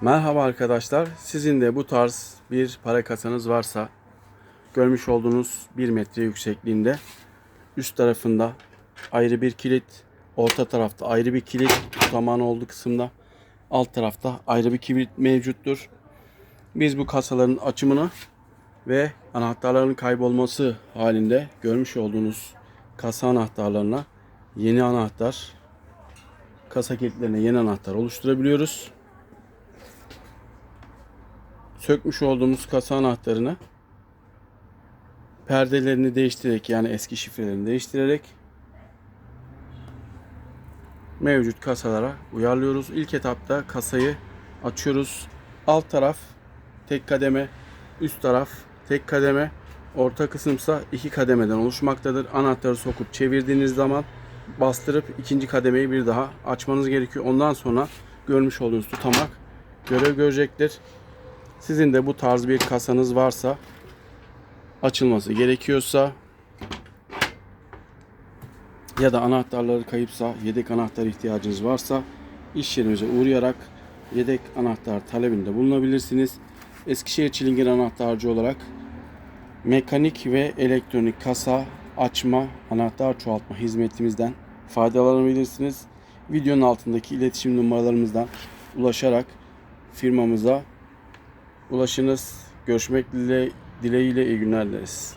Merhaba arkadaşlar. Sizin de bu tarz bir para kasanız varsa görmüş olduğunuz 1 metre yüksekliğinde üst tarafında ayrı bir kilit, orta tarafta ayrı bir kilit, tutamağı olduğu kısımda alt tarafta ayrı bir kilit mevcuttur. Biz bu kasaların açımını ve anahtarların kaybolması halinde görmüş olduğunuz kasa anahtarlarına yeni anahtar, kasa kilitlerine yeni anahtar oluşturabiliyoruz sökmüş olduğumuz kasa anahtarını perdelerini değiştirerek yani eski şifrelerini değiştirerek mevcut kasalara uyarlıyoruz. İlk etapta kasayı açıyoruz. Alt taraf tek kademe, üst taraf tek kademe, orta kısımsa iki kademeden oluşmaktadır. Anahtarı sokup çevirdiğiniz zaman bastırıp ikinci kademeyi bir daha açmanız gerekiyor. Ondan sonra görmüş olduğunuz tutamak görev görecektir. Sizin de bu tarz bir kasanız varsa açılması gerekiyorsa ya da anahtarları kayıpsa yedek anahtar ihtiyacınız varsa iş yerimize uğrayarak yedek anahtar talebinde bulunabilirsiniz. Eskişehir Çilingir anahtarcı olarak mekanik ve elektronik kasa açma, anahtar çoğaltma hizmetimizden faydalanabilirsiniz. Videonun altındaki iletişim numaralarımızdan ulaşarak firmamıza ulaşınız. Görüşmek dile, dileğiyle iyi günler dileriz.